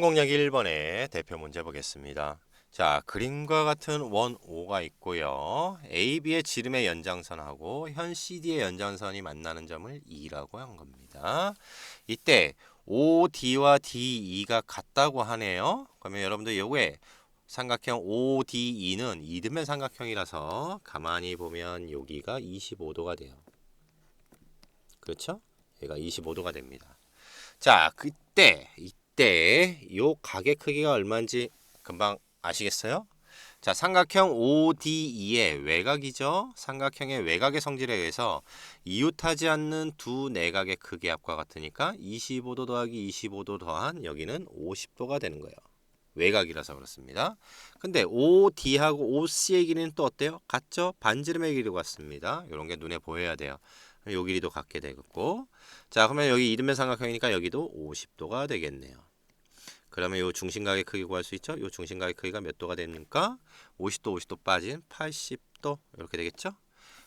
공략 1번의 대표 문제 보겠습니다. 자, 그림과 같은 원 O가 있고요. AB의 지름의 연장선하고 현 CD의 연장선이 만나는 점을 E라고 한 겁니다. 이때 OD와 DE가 같다고 하네요. 그러면 여러분들 요게 삼각형 ODE는 이등변 삼각형이라서 가만히 보면 여기가 25도가 돼요. 그렇죠? 얘가 25도가 됩니다. 자, 그때 이 때 요 가게 크기가 얼마인지 금방 아시겠어요? 자, 삼각형 ODE의 외곽이죠. 삼각형의 외곽의 성질에 의해서 이웃하지 않는 두 내각의 크기 합과 같으니까 25도 더하기 25도 더한 여기는 50도가 되는 거예요. 외곽이라서 그렇습니다. 근데 OD하고 OC의 길이는 또 어때요? 같죠? 반지름의 길이가 같습니다. 이런 게 눈에 보여야 돼요. 요 길이도 같게 되겠고 자 그러면 여기 이등변 삼각형이니까 여기도 50도가 되겠네요. 그러면 요 중심각의 크기 구할 수 있죠? 요 중심각의 크기가 몇 도가 됩니까? 50도 50도 빠진 80도 이렇게 되겠죠?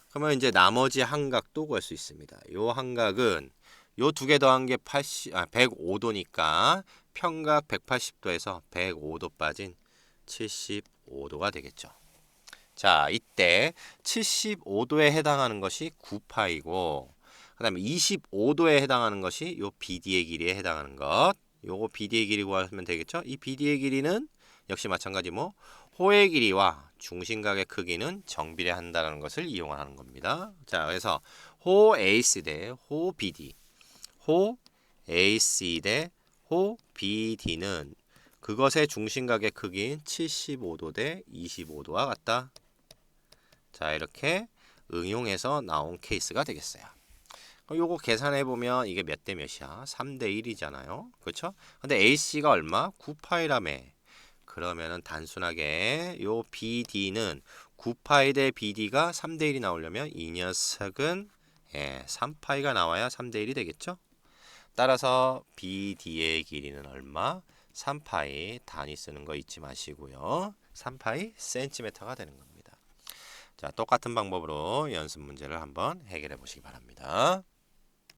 그러면 이제 나머지 한각도 구할 수 있습니다. 요 한각은 요 두 개 더한 게 80, 아, 105도니까 평각 180도에서 105도 빠진 75도가 되겠죠. 자, 이때 75도에 해당하는 것이 9파이고 그다음에 25도에 해당하는 것이 요 BD의 길이에 해당하는 것. 요거 BD의 길이 구하면 되겠죠? 이 BD의 길이는 역시 마찬가지 뭐 호의 길이와 중심각의 크기는 정비례한다는 것을 이용하는 겁니다. 자, 그래서 호 AC 대호 BD, 호 AC 대호 BD는 그것의 중심각의 크기인 75도 대 25도와 같다. 자, 이렇게 응용해서 나온 케이스가 되겠어요. 요거 계산해 보면 이게 몇 대 몇이야? 3 대 1이잖아요. 그렇죠? 근데 AC가 얼마? 9파이라며. 그러면은 단순하게 요 BD는 9파이 대 BD가 3 대 1이 나오려면 이 녀석은 예, 3파이가 나와야 3 대 1이 되겠죠? 따라서 BD의 길이는 얼마? 3파이 단위 쓰는 거 잊지 마시고요. 3파이 센티미터가 되는 겁니다. 자, 똑같은 방법으로 연습 문제를 한번 해결해 보시기 바랍니다.